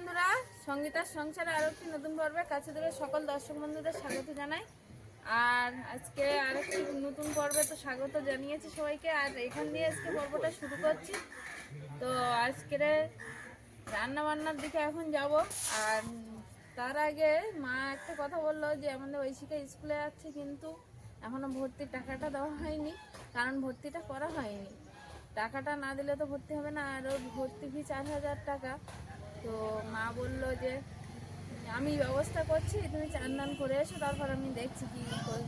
বন্ধুরা, সঙ্গীতার সংসারে আরও একটি নতুন পর্বে কাছে দূরে সকল দর্শক বন্ধুদের স্বাগত জানাই। আর আজকে আর একটি নতুন পর্বে তো স্বাগত জানিয়েছি সবাইকে। আর এখান দিয়ে আজকে পর্বটা শুরু করছি। তো আজকের রান্না বান্নার দিকে এখন যাব। আর তার আগে মা একটা কথা বলল যে, আমাদের ঐশিকা স্কুলে যাচ্ছে কিন্তু এখনও ভর্তির টাকাটা দেওয়া হয়নি, কারণ ভর্তিটা করা হয়নি। টাকাটা না দিলে তো ভর্তি হবে না। আর ওর ভর্তি ফি চার হাজার টাকা। তো মা বলল যে, আমি ব্যবস্থা করছি, তুমি চান দান করে এসো, তারপর আমি দেখছি কি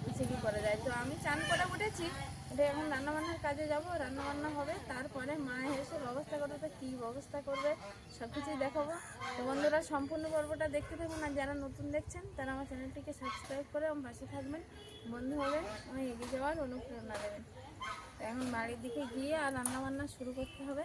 কিছু কি করা যায়। তো আমি চান করে উঠেছি এটা এখন রান্নাবান্নার কাজে যাব, রান্নাবান্না হবে, তারপরে মা এসে ব্যবস্থা করবে, তো কী ব্যবস্থা করবে সব কিছুই দেখাবো। তো বন্ধুরা, সম্পূর্ণ পর্বটা দেখতে থাকুন, আর যারা নতুন দেখছেন, তারা আমার চ্যানেলটিকে সাবস্ক্রাইব করে আমার পাশে থাকবেন। বন্ধু হবে আমি এগিয়ে যাওয়ার অনুপ্রেরণা দেবেন। তো এখন বাড়ির দিকে গিয়ে আর রান্নাবান্না শুরু করতে হবে।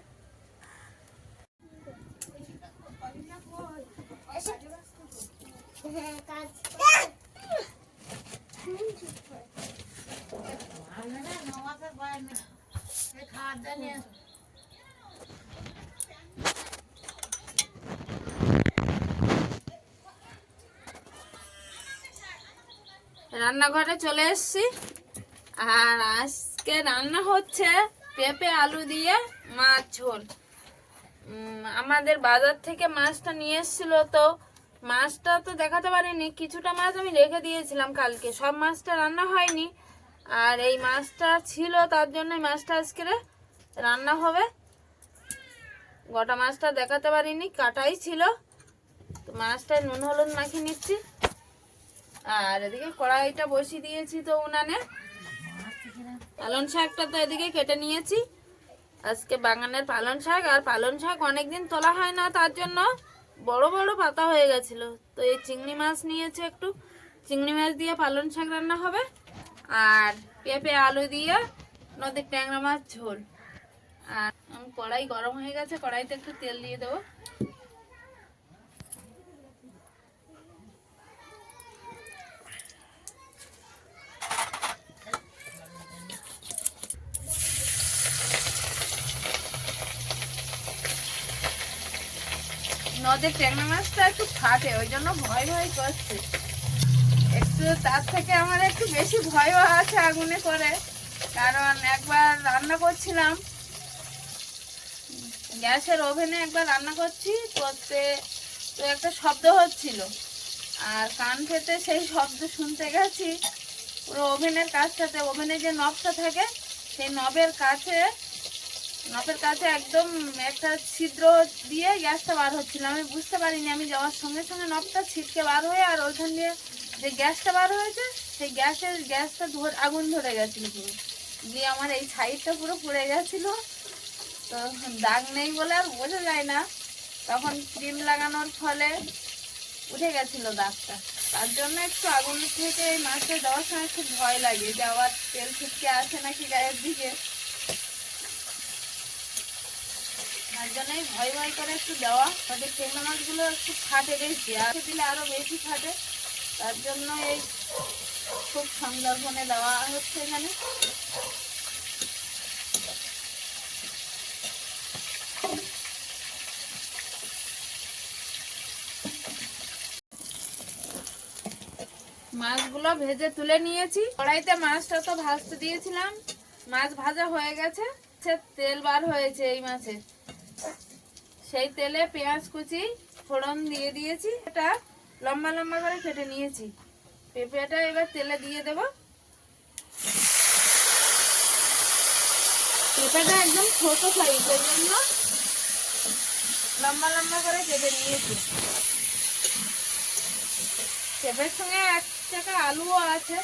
রান্নাঘরে চলে এসেছি। আর আজকে রান্না হচ্ছে পেঁপে আলু দিয়ে মাছ ঝোল। আমাদের বাজার থেকে মাছটা নিয়ে এসেছিল তো মাছটা তো দেখাতে পারিনি, কিছুটা মাছ আমি রেখে দিয়েছিলাম কালকে, সব মাছটা রান্না হয়নি। আর এই মাছটা ছিল, তার জন্য মাছটা আজকে রান্না হবে। গোটা মাছটা দেখাতে পারিনি, কাটাই ছিল। তো মাছটা নুন, হলুদ মাখিয়ে নিচ্ছি। আর এদিকে কড়াইটা বসিয়ে দিয়েছি তো উনানে। পালন শাকটা তো এদিকে কেটে নিয়েছি। আজকে বাগানের পালন শাক, আর পালন শাক অনেকদিন তোলা হয় না তার জন্য। বড় বড় পাতা হয়ে গেছিল। তো এই চিংড়ি মাছ নিয়েছে একটু। চিংড়ি মাছ দিয়ে পালন শাক রান্না হবে। আর পেঁপে, আলু দিয়ে নদীর ট্যাংরা মাছ ঝোল। আর কড়াই গরম হয়ে গেছে। কড়াইতে একটু তেল দিয়ে দেবো। নদীর ট্যাংরা মাছটা একটু ফাটে, ওই জন্য ভয় ভয় করছে। একটু তার থেকে আমার একটু বেশি ভয়ও আছে আগুনে করে কারণ একবার রান্না করছিলাম, গ্যাসের ওভেনে একবার রান্না করছি, করতে তো একটা শব্দ হচ্ছিল। আর কান পেতে সেই শব্দ শুনতে গেছি, পুরো ওভেনের কাছটাতে ওভেনে যে নবটা থাকে, সেই নবের কাছে নখের কাছে একদম একটা ছিদ্র দিয়ে গ্যাসটা বার হচ্ছিল আমি বুঝতে পারিনি, আমি যাওয়ার সঙ্গে সঙ্গে নখটা ছিটকে বার হয়ে আর ওইখান দিয়ে যে গ্যাসটা বার হয়েছে, সেই গ্যাসের গ্যাসটা ধরে, আগুন ধরে গেছিল পুরো। দিয়ে আমার এই সাইডটা পুরো পুড়ে গেছিল। তো দাগ নেই বলে আর বোঝা যায় না। তখন ক্রিম লাগানোর ফলে উঠে গেছিল দাগটা। তার জন্য একটু আগুন থেকে এই মাছটা দেওয়ার সময় খুব ভয় লাগে। যে আবার তেল ছিটকে আসে নাকি গায়ের দিকে। তার জন্যই ভয় ভয় করে একটু দেওয়া। ওদের ট্যাংরা মাছগুলো একটু ফাটে বেশি আর দিলে আরও বেশি ফাটে। তার জন্য এই খুব সুন্দরবনে দেওয়া হচ্ছে এখানে। মাছগুলো ভেজে তুলে নিয়েছি। কড়াইতে মাছটা তো ভাজতে দিয়েছিলাম। মাছ ভাজা হয়ে গেছে। তেল বার হয়েছে এই মাছে। সেই তেলে পেঁয়াজ কুচি, ফোড়ন দিয়ে দিয়েছি, এটা লম্বা লম্বা করে কেটে নিয়েছি। পেঁপেটা এবার তেলে দিয়ে দেব। পেঁপেটা একদম ছোট সাইজ ওই জন্য লম্বা লম্বা করে কেটে নিয়েছি। পেঁপের সঙ্গে এক টাকা আলুও আছে।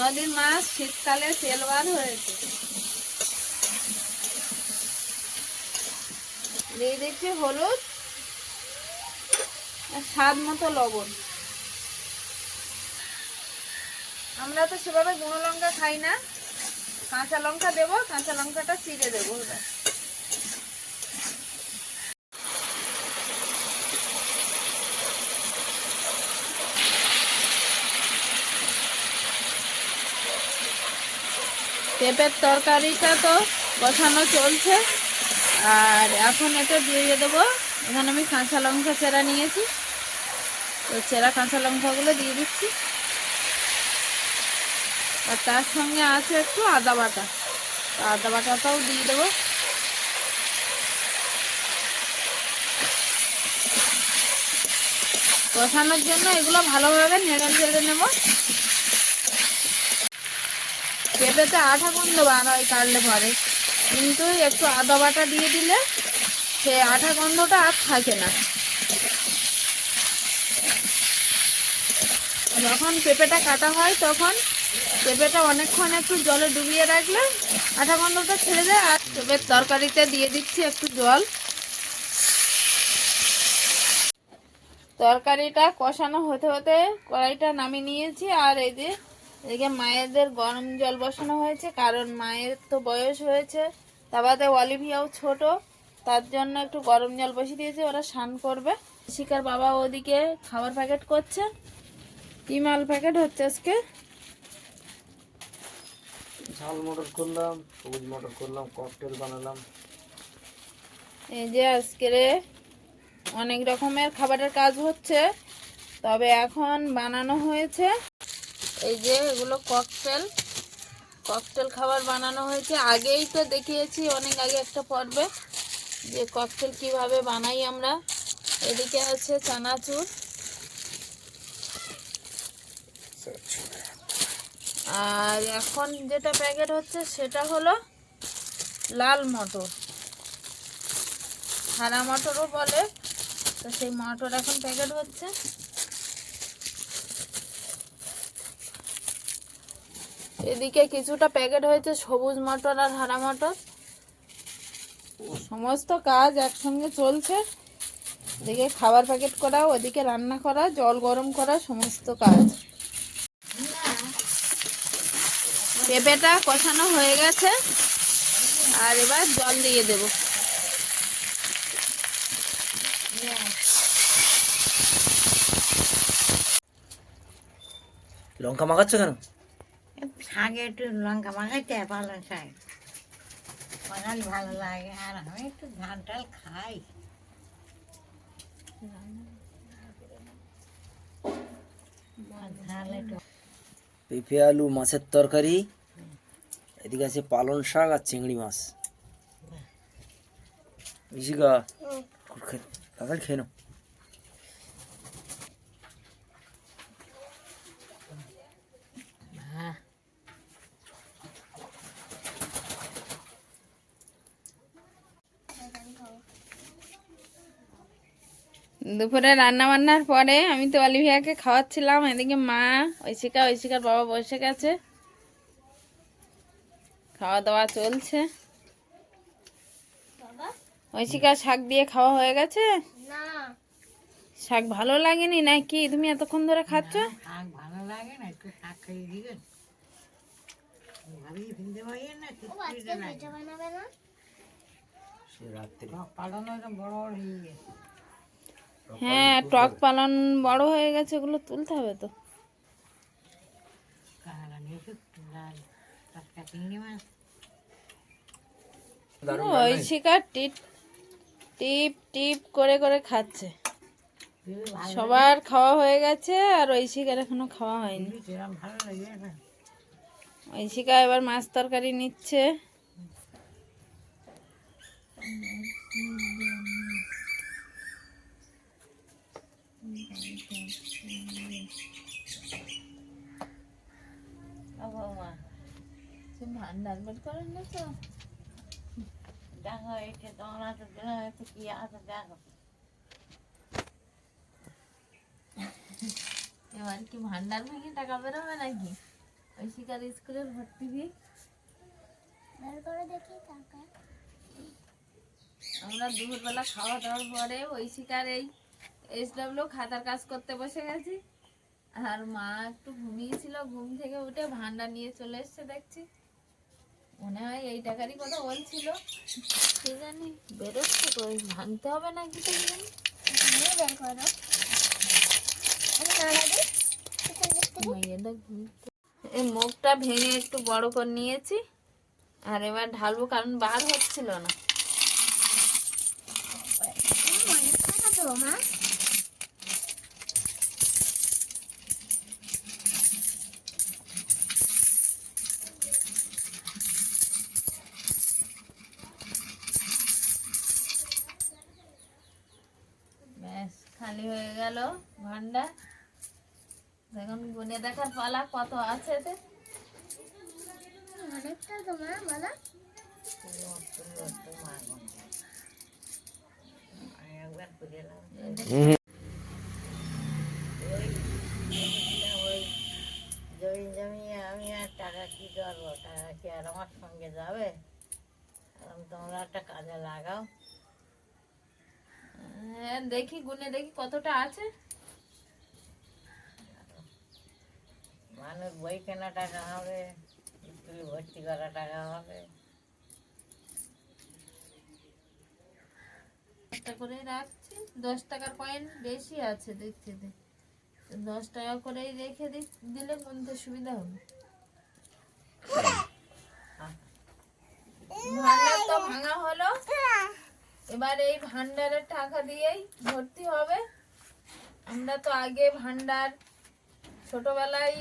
নদীর মাছ শীতকালে তেল বার হয়েছে। দিয়ে দিচ্ছি হলুদ স্বাদ মতো লবণ। আমরা তো সেভাবে গুঁড়ো লঙ্কা খাই না। কাঁচা লঙ্কা দেবো, কাঁচা লঙ্কাটা চিড়ে দেবো এবার। পেঁপের তরকারিটা তো বসানো চলছে। আর এখন এটা দিয়ে দেবো। এখানে আমি কাঁচা লঙ্কা চেরা নিয়েছি। তো চেরা, কাঁচা লঙ্কাগুলো দিয়ে দিচ্ছি। আর তার সঙ্গে আছে একটু আদা বাটা। আদা বাটাটাও দিয়ে দেবো। কষানোর জন্য এগুলো ভালোভাবে নেড়ে চেড়ে নেব। পেঁপেতে আঠা গন্ধ বার হয় কাটলে পরে। কিন্তু একটু আদা বাটা দিয়ে দিলে সে আঠা গন্ধটা আর থাকে না। যখন পেঁপেটা কাটা হয় তখন পেঁপেটা অনেকক্ষণ একটু জলে ডুবিয়ে রাখলে আঠা গন্ধটা ছেড়ে যায় আর পেঁপের তরকারিতে দিয়ে দিচ্ছি একটু জল। তরকারিটা কষানো হতে হতে কড়াইটা নামিয়ে নিয়েছি আর এই যে এদিকে মায়েদের গরম জল বসানো হয়েছে কারণ মায়ের তো বয়স হয়েছে। তা বাদে অলিভিয়াও ছোট তার জন্য একটু গরম জল বসিয়ে দিয়েছে ওরা স্নান করবে। শিকার বাবা ওদিকে খাবার প্যাকেট করছে। কি মাল প্যাকেট হচ্ছে আজকে? ঝাল মটর করলাম সবুজ মটর করলাম ককটেল বানালাম। এই যে আজকের অনেক রকমের খাবারের কাজ হচ্ছে তবে এখন বানানো হয়েছে। এই যে এগুলো ককটেল ককটেল খাবার বানানো হয়েছে। আগেই তো দেখিয়েছি, অনেক আগে একটা পর্বে, যে ককটেল কীভাবে বানাই আমরা। এদিকে আছে চানাচুর। আর এখন যেটা প্যাকেট হচ্ছে, সেটা হলো লাল মটর। হারা মটরও বলে, তো সেই মটর এখন প্যাকেট হচ্ছে। এদিকে কিছুটা প্যাকেট হয়েছে সবুজ মটর আর হারা মটর। সমস্ত কাজ একসঙ্গে চলছে। এদিকে খাবার প্যাকেট করা, ওদিকে রান্না করা, জল গরম করা, সমস্ত কাজ। পেঁপেটা কষানো হয়ে গেছে। আর এবার জল দিয়ে দেবো। লঙ্কা মাখাচ্ছ কেন? শাকে একটু লঙ্কা মাখাইতে পালং শাক মাখালে ভালো লাগে আর আমি একটু ধান টাল খাই পেঁপে আলু মাছের তরকারি এদিকে আছে পালন শাক আর চিংড়ি মাছ ইশিকা তাড়াতাড়ি খেয়ে নাও দুপুরে রান্না বান্নার পরে আমি তো অলিভিয়াকে খাওয়াচ্ছিলাম এদিকে মা ঐশিকা ঐশিকার বাবা বসে গেছে। খাওয়া দাওয়া চলছে ঐশিকা শাক দিয়ে খাওয়া হয়ে গেছে? শাক ভালো লাগেনি নাকি? তুমি এতক্ষণ ধরে খাচ্ছ? শাক ভালো লাগে না একটু শাক খাইয়ে দিবেন ভাবিয়ে ফেলতে পারি না হয়ে টক পালন বড় হয়ে গেছে ওগুলো তুলতে হবে তো। দারুণ ঐশিকা টিপ টিপ টিপ করে করে খাচ্ছে। সবার খাওয়া হয়ে গেছে আর ওই শিকার এখনও খাওয়া হয়নি। না ঐশিকা এবার মাছ তরকারি নিচ্ছে। বের করেন না তো? দেখো এটা তোমার হাতে দেওয়া হয়েছে কি আছে দেখো। এবার কি ভান্ডার ভেঙে টাকা বেরোবে নাকি? ঐশিকার স্কুলের ভর্তি ফি আমরা দুপুরবেলা খাওয়া দাওয়ার পরে ঐশিকার এই এস ডাব্লিউ খাতার কাজ করতে বসে গেছি। আর মা একটু ঘুমিয়েছিল ঘুম থেকে উঠে ভান্ডার নিয়ে চলে এসছে দেখছি। মনে হয় এই টাকারই কথা বলছিল। কি জানি বেরোচ্ছে তো ভাঙতে হবে না কি জানি। এই মুখটা ভেঙে একটু বড় করে নিয়েছি আর এবার ঢালবো কারণ বার হচ্ছিল না। খালি হয়ে গেল ভান্ডার। এখন গুনে দেখার পালা কত আছে এতে। আমি একবার করে ওই জমি জমিয়ে আমি আর টাকা কি করব? টাকা কি আর আমার সঙ্গে যাবে? তোমরা একটা কাজে লাগাও। হ্যাঁ দেখি গুনে দেখি কতটা আছে। মানুষ বই কেনা টাকা হবে স্কুলে ভর্তি করা টাকা হবে। একটা করে রাখছি। দশ টাকার কয়েন বেশি আছে দেখছি যে। দশ টাকা করেই রেখে দিলে গুনতে সুবিধা হবে। তো ভাঙা হলো। এবার এই ভান্ডারের টাকা দিয়েই ভর্তি হবে। আমরা তো আগে ভান্ডার ছোটবেলায়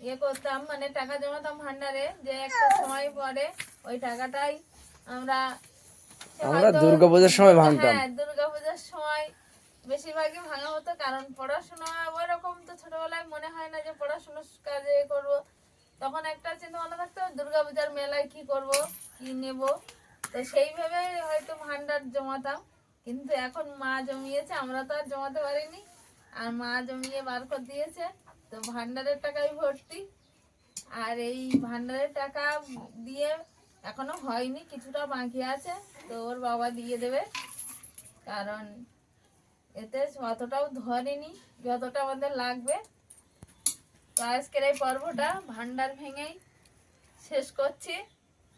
ইয়ে করতাম মানে টাকা জমাতাম ভান্ডারে যে একটা সময় পরে ওই টাকাটাই আমরা আমরা দুর্গাপূজার সময় ভাঙতাম। হ্যাঁ দুর্গাপূজার সময় বেশিরভাগই ভাঙা হতো কারণ পড়াশোনা ওই রকম তো ছোটবেলায় মনে হয় না যে পড়াশোনার কাজে করব। তখন একটা চিন্তা ভাবনা থাকতো দুর্গাপূজার মেলায় কি করব কি নেব? তো সেইভাবে হয়তো ভান্ডার জমাতাম। কিন্তু এখন মা জমিয়েছে, আমরা তো আর জমাতে পারিনি। আর মা জমিয়ে বার করে দিয়েছে, তো ভান্ডারের টাকাই ভর্তি। আর এই ভান্ডারের টাকা দিয়ে এখনও হয়নি, কিছুটা বাকি আছে, তো ওর বাবা দিয়ে দেবে। কারণ এতে অতটাও ধরেনি যতটা আমাদের লাগবে। তো আজকের এই পর্বটা ভান্ডার ভেঙেই শেষ করছি।